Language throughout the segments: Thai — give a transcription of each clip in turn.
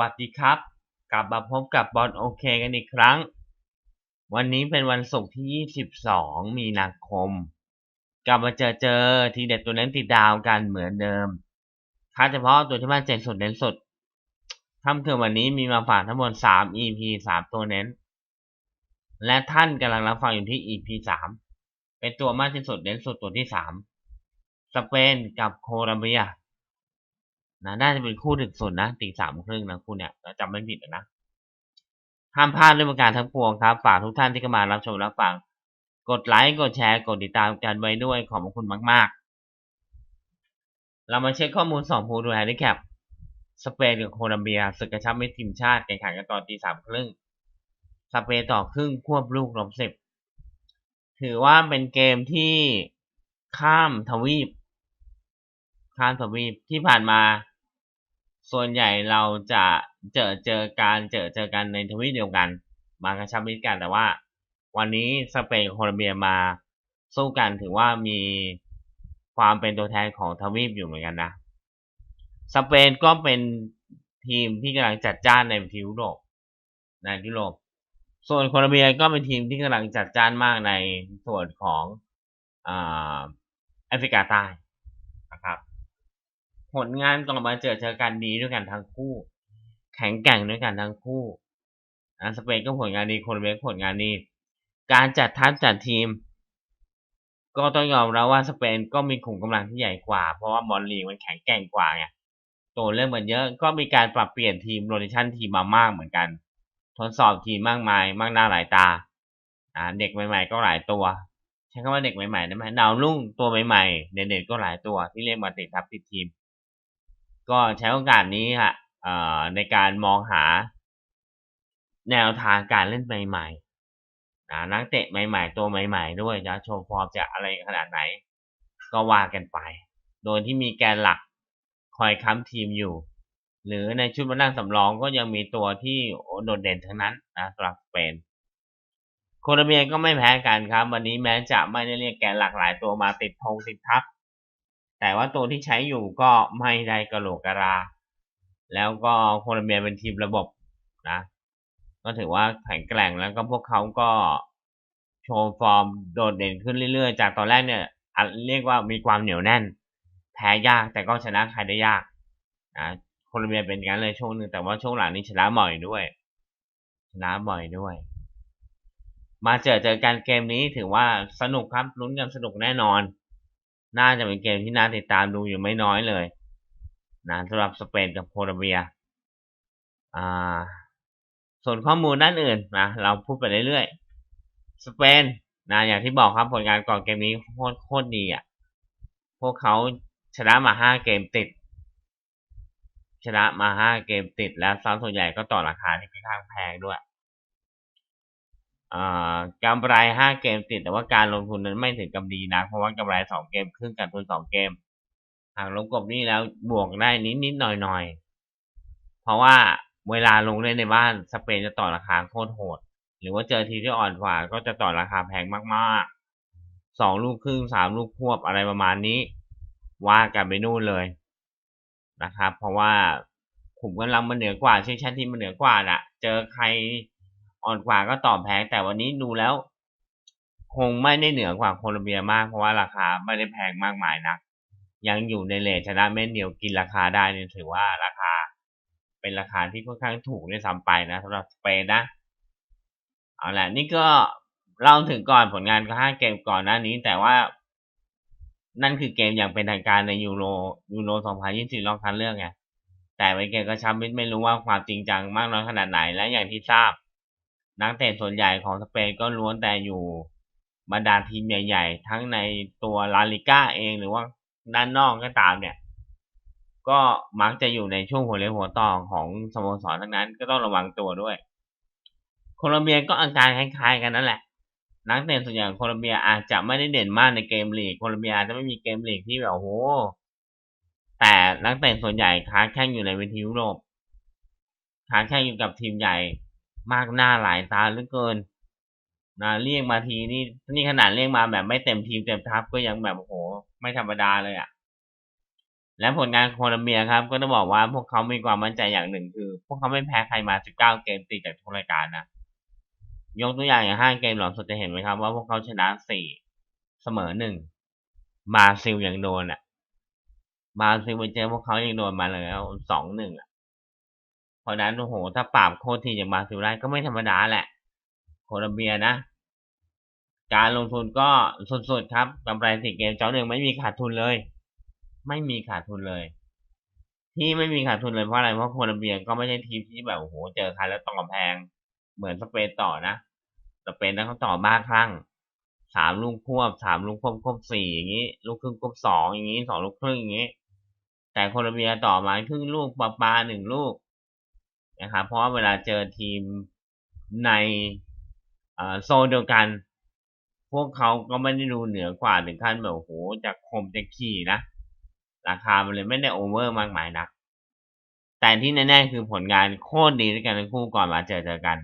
วัสดีครับ กลับมาพบกับบอลโอเคกันอีกครั้ง วันนี้เป็นวันศุกร์ที่ 22 มีนาคม กลับมาเจอเจอทีเด็ดตัวเน้นติดดาวกันเหมือนเดิมคัดเฉพาะตัวที่มาเจ็ดสุดเน้นสุดค่ำคืนวันนี้มีมาฝากทั้งหมด 3 EP 3 ตัวเน้น และท่านกำลังรับฟังอยู่ที่ EP 3 เป็นตัวมากที่สุดเน้นสุดตัวที่ 3 สเปนกับโคลอมเบีย นะน่าจะเป็นคู่ดึกสุดนะตีสามครึ่งนะคู่เนี่ยถ้าจำไม่ผิดนะห้ามพลาดด้วยประการทั้งปวงครับฝากทุกท่านที่เข้ามารับชมรับฟัง กดไลค์กดแชร์กดติดตามกันไว้ด้วยขอบคุณมาก ๆ เรามาเช็คข้อมูลสองผู้ดูแฮนดิแคปสเปนกับโคลอมเบียศึกกระชับมิตรทีมชาติแข่งขันกันตอนตีสามครึ่งสเปนต่อครึ่งควบลูกลบสิบถือว่าเป็นเกมที่ข้ามทวีป ข้ามทวีปที่ผ่านมา ส่วนใหญ่เราจะเจอเจอการเจอเจอกันในทวีปเดียวกัน มากระชับมิตรกันแต่ว่า วันนี้สเปนโคลอมเบียมาสู้กันถือว่ามีความเป็นตัวแทนของทวีปอยู่เหมือนกันนะ สเปนก็เป็นทีมที่กำลังจัดจ้านในยุโรปในยุโรป ส่วนโคลอมเบียก็เป็นทีมที่กำลังจัดจ้านมากในส่วนของอ่าแอฟริกาใต้นะครับ ผลงานก่อนมาเจอเจอกันดีด้วยกันทั้งคู่ แข็งแกร่งด้วยกันทั้งคู่นะสเปนก็ผลงานดีโคลเบียก็ผลงานดี การจัดทัพจัดทีม ก็ต้องยอมรับว่าสเปนก็มีขุมกำลังที่ใหญ่กว่า เพราะว่าบอลลีมันแข็งแกร่งกว่าไงตัวเริ่มเหมือนเยอะก็มีการปรับเปลี่ยนทีมโรเตชันทีมมามากเหมือนกัน ทดสอบทีมมากมายมากหน้าหลายตาอ่าเด็กใหม่ ๆ ก็หลายตัวใช้คำว่าเด็กใหม่ๆได้ไหมดาวรุ่งตัวใหม่ๆเด่นๆก็หลายตัวที่เรียกมาติดทัพติดทีม ก็ใช้โอกาสนี้ค่ะในการมองหาแนวทางการเล่นใหม่ๆนะนักเตะใหม่ ๆ ตัวใหม่ ๆ ด้วยจะโชว์ฟอร์มจะอะไรขนาดไหน ก็ว่ากันไป โดยที่มีแกนหลักคอยค้ำทีมอยู่ หรือในชุดมานั่งสำรองก็ยังมีตัวที่โดดเด่นทั้งนั้นนะสำหรับสเปนโคลอมเบียก็ไม่แพ้กันครับ วันนี้แม้จะไม่ได้เรียกแกนหลักหลายตัวมาติดธงติดทัพ แต่ว่าตัวที่ใช้อยู่ก็ไม่ได้กระโหลกกระลา แล้วก็โคลอมเบียเป็นทีมระบบนะ ก็ถือว่าแข็งแกร่งแล้วก็พวกเขาก็โชว์ฟอร์มโดดเด่นขึ้นเรื่อยๆ จากตอนแรกเนี่ยเรียกว่ามีความเหนียวแน่น แพ้ยากแต่ก็ชนะใครได้ยากนะโคลอมเบียเป็นอย่างนั้นเลยช่วงหนึ่งแต่ว่าช่วงหลังนี้ชนะบ่อยด้วย ชนะบ่อยด้วย มาเจอเจอกันเกมนี้ถือว่าสนุกครับลุ้นกันสนุกแน่นอน น่าจะเป็นเกมที่น่าติดตามดูอยู่ไม่น้อยเลย นะสำหรับสเปนกับโคลอมเบียอ่าส่วนข้อมูลด้านอื่นนะเราพูดไปเรื่อยๆ สเปนนะอย่างที่บอกครับผลงานก่อนเกมนี้โคตรโคตรดีอะ พวกเขาชนะมาห้าเกมติด ชนะมาห้าเกมติดแล้วซ้ำส่วนใหญ่ก็ต่อราคาที่ค่อนข้างแพงด้วย กำไรห้าเกมติด แต่ว่าการลงทุนนั้นไม่ถึงกับดีนะเพราะว่ากำไรสองเกมครึ่งกับทุนสองเกม หากลบกบนี่แล้วบวกได้นิดนิดหน่อยหน่อยเพราะว่าเวลาลงเล่นในบ้านสเปนจะต่อราคาโคตรโหด หรือว่าเจอทีที่อ่อนกว่าก็จะต่อราคาแพงมากๆสองลูกครึ่งสามลูกควบอะไรประมาณนี้ ว่ากันไปนู่นเลยนะครับ เพราะว่าขุมกำลังมันเหนือกว่าชื่อชั้นที่มันเหนือกว่าน่ะ เจอใคร อ่อนกว่าก็ตอบแพงแต่วันนี้ดูแล้ว คงไม่ได้เหนือกว่าโคลอมเบียมากเพราะว่าราคาไม่ได้แพงมากมายนะัก ยังอยู่ในเลทชนะเม็ดเดียวกินราคาได้นี่ถือว่าราคา เป็นราคาที่ค่อนข้างถูกด้วยซ้ำไปนะสำหรับสเปนนะเอาละนี่ก็เล่าถึงก่อนผลงานก็ห้าเกมก่อนหน้านี้ แต่ว่านั่นคือเกมอย่างเป็นทางการในยูโรยูโร 2024 รอบคัดเลือกไงแต่ไปเกมก็ช้ำมิไม่รู้ว่าความจริงจังมากน้อยขนาดไหนและอย่างที่ทราบ นักเตะส่วนใหญ่ของสเปนก็ล้วนแต่อยู่บรรดาทีมใหญ่ ๆ ทั้งในตัวลาลิก้าเองหรือว่าด้านนอกก็ตามเนี่ย ก็มักจะอยู่ในช่วงหัวเรียวหัวต่อของสโมสรทั้งนั้นก็ต้องระวังตัวด้วย โคลอมเบียก็อาการคล้ายๆกันนั่นแหละ นักเตะส่วนใหญ่โคลอมเบียอาจจะไม่ได้เด่นมากในเกมลีกโคลอมเบียอาจจะไม่มีเกมลีกที่แบบโหแต่นักเตะส่วนใหญ่ค้าแข่งอยู่ในเวทียุโรปค้าแข่งอยู่กับทีมใหญ่ มากหน้าหลายตาเหลือเกินนะเรียกมาทีนี่นี่ขนาดเรียกมาแบบไม่เต็มทีมเต็มทัพก็ยังแบบโอ้โห ไม่ธรรมดาเลยอะ่ะ และผลงานโคลัมเบียครับ ก็ต้องบอกว่าพวกเขามีความมั่นใจอย่างหนึ่งคือ พวกเขาไม่แพ้ใครมา 19 เกมติดจากทุกรายการนะยกตัวอย่างอย่าง5เกมหลังสุดจะเห็นไหมครับว่าพวกเขาชนะ4เสมอ1มาซิลยังโดนอะ มาซิลไปเจอพวกเขายังโดนมาแล้ว2-1อะ เพราะนั้นโอ้โห ถ้าปราบโคตรทีอย่างมาซิลได้ก็ไม่ธรรมดาแหละ โคลัมเบียนะ การลงทุนก็สุดๆครับกำไรสี่เกมเจ้าหนึ่งไม่มีขาดทุนเลย ไม่มีขาดทุนเลย ที่ไม่มีขาดทุนเลยเพราะอะไรเพราะโคลัมเบียก็ไม่ใช่ทีมที่แบบโอ้โหเจอใครแล้วต่อแพง เหมือนสเปนต่อนะสเปนนั้นเขาต่อมาครั้งสามลูกควบสามลูกควบควบสี่อย่างนี้ ลูกครึ่งควบสองอย่างนี้สองลูกครึ่งอย่างนี้ แต่โคลัมเบียต่อมาครึ่งลูกปลาปลาหนึ่งลูก นะครับเพราะเวลาเจอทีมในโซนเดียวกัน พวกเขาก็ไม่ได้ดูเหนือกว่าถึงขั้นแบบโอ้โหจะคมจะขี่นะ ราคามันเลยไม่ได้โอเวอร์มากมายนะแต่ที่แน่ๆคือผลงานโคตรดีด้วยกันทั้งคู่ก่อนมาเจอเจอกัน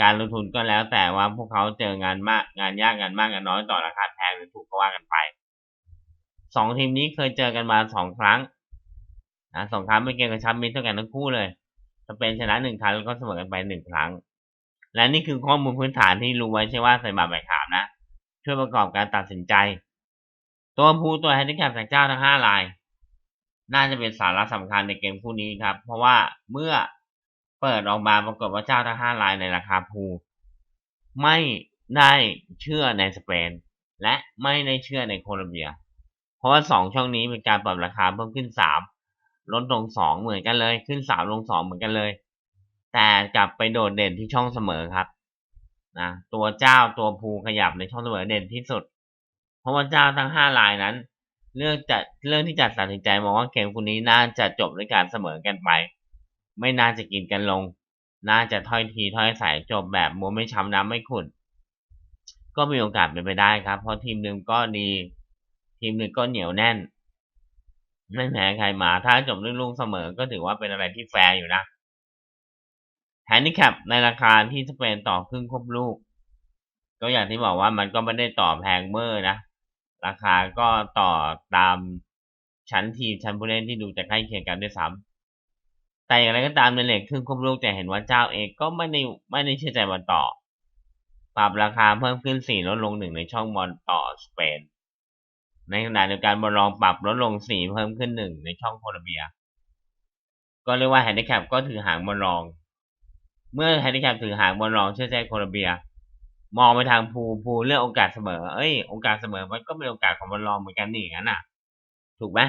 การลงทุนก็แล้วแต่ว่าพวกเขาเจองานมากงานยากงานมากงานน้อยต่อราคาแพงหรือถูกก็ว่ากันไปสองทีมนี้เคยเจอกันมาสองครั้งนะสองครั้งเป็นเกมกระชับมิตรเท่ากันทั้งคู่เลย สเปนชนะหนึ่งครั้งแล้วก็เสมอกันไปหนึ่งครั้ง และนี่คือข้อมูลพื้นฐานที่รู้ไว้ใช่ว่าใส่บาตรใบขามนะช่วยประกอบการตัดสินใจ ตัวผู้ตัวแฮนดิแคปจากเจ้าทั้งห้าราย น่าจะเป็นสาระสำคัญในเกมคู่นี้ครับ เพราะว่าเมื่อเปิดออกมาปรากฏว่าเจ้าทั้งห้ารายในราคาพูไม่ได้เชื่อในสเปน และไม่ได้เชื่อในโคลอมเบีย เพราะว่าสองช่องนี้เป็นการปรับราคาเพิ่มขึ้นสาม ลดลงสองเหมือนกันเลย ขึ้นสามลงสองเหมือนกันเลย แต่กลับไปโดดเด่นที่ช่องเสมอครับนะตัวเจ้าตัวภูขยับในช่องเสมอเด่นที่สุด เพราะว่าเจ้าทั้งห้ารายนั้น เรื่องจะเรื่องที่จะตัดสินใจมองว่าเกมคู่นี้น่าจะจบด้วยการเสมอกันไป ไม่น่าจะกินกันลง น่าจะถ้อยทีถ้อยสายจบแบบมัวไม่ช้ำน้ำไม่ขุ่นก็มีโอกาสเป็นไปได้ครับ เพราะทีมหนึ่งก็ดี ทีมหนึ่งก็เหนียวแน่น ไม่แพ้ใครมา ถ้าจบด้วยลูกเสมอก็ถือว่าเป็นอะไรที่แฟร์อยู่นะแฮนดิแคปในราคาที่สเปนต่อครึ่งครบลูก ก็อย่างที่บอกว่ามันก็ไม่ได้ต่อแพงเมอร์นะ ราคาก็ต่อตามชั้นทีมชั้นผู้เล่นที่ดูจะใกล้เคียงกันด้วยซ้ำแต่อย่างไรก็ตามในเหล็กครึ่งครบลูกจะเห็นว่าเจ้าเองก็ไม่ได้ไม่ได้เชื่อใจบอลต่อ ปรับราคาเพิ่มขึ้นสี่ลดลงหนึ่งในช่องบอลต่อสเปน ในขณะเดียวกันบอลรองปรับลดลงสี่เพิ่มขึ้นหนึ่งในช่องโคลอมเบีย ก็เรียกว่าแฮนดิแคปก็ถือหางบอลรอง เมื่อแฮนดิแคปถือหางบอลรองเชื่อใจโคลอมเบีย มองไปทางภูภูเลือกโอกาสเสมอ เอ้ยโอกาสเสมอมันก็เป็นโอกาสของบอลรองเหมือนกันนี่อย่างนั้นน่ะ ถูกไหม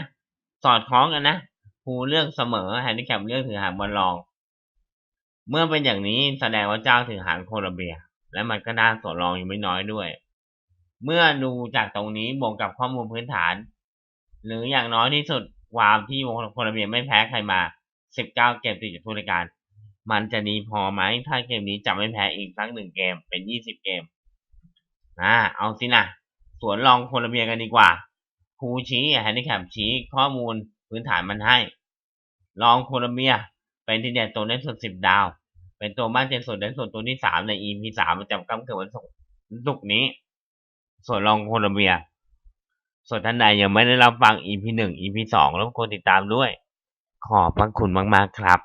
สอดคล้องกันนะภูเลือกเสมอแฮนดิแคปเลือกถือหางบอลรอง เมื่อเป็นอย่างนี้แสดงว่าเจ้าถือหางโคลอมเบีย และมันก็น่าสอดรองอยู่ไม่น้อยด้วย เมื่อดูจากตรงนี้บวกกับข้อมูลพื้นฐาน หรืออย่างน้อยที่สุดความที่โคลอมเบียไม่แพ้ใครมา 19 เกมติดจากทุกรายการ มันจะดีพอไหมถ้าเกมนี้จะไม่แพ้อีกสักหนึ่งเกมเป็นยี่สิบเกมนะเอาสินะสวนลองโคลอมเบียกันดีกว่าครูชี้แฮนดิแคปชี้ข้อมูลพื้นฐานมันให้ ลองโคลอมเบีย เป็นที่เด่นตัวเล่นสุดสิบดาว เป็นตัวบ้านเจนสุดเด่นสุดตัวที่สามใน EP สามประจำค่ำคืนวันศุกร์ศุกร์นี้ ส่วนลองโคลอมเบีย ส่วนท่านใดยังไม่ได้รับฟัง EP หนึ่ง EP สองรบกวนติดตามด้วย ขอบพระคุณมาก ๆ ครับ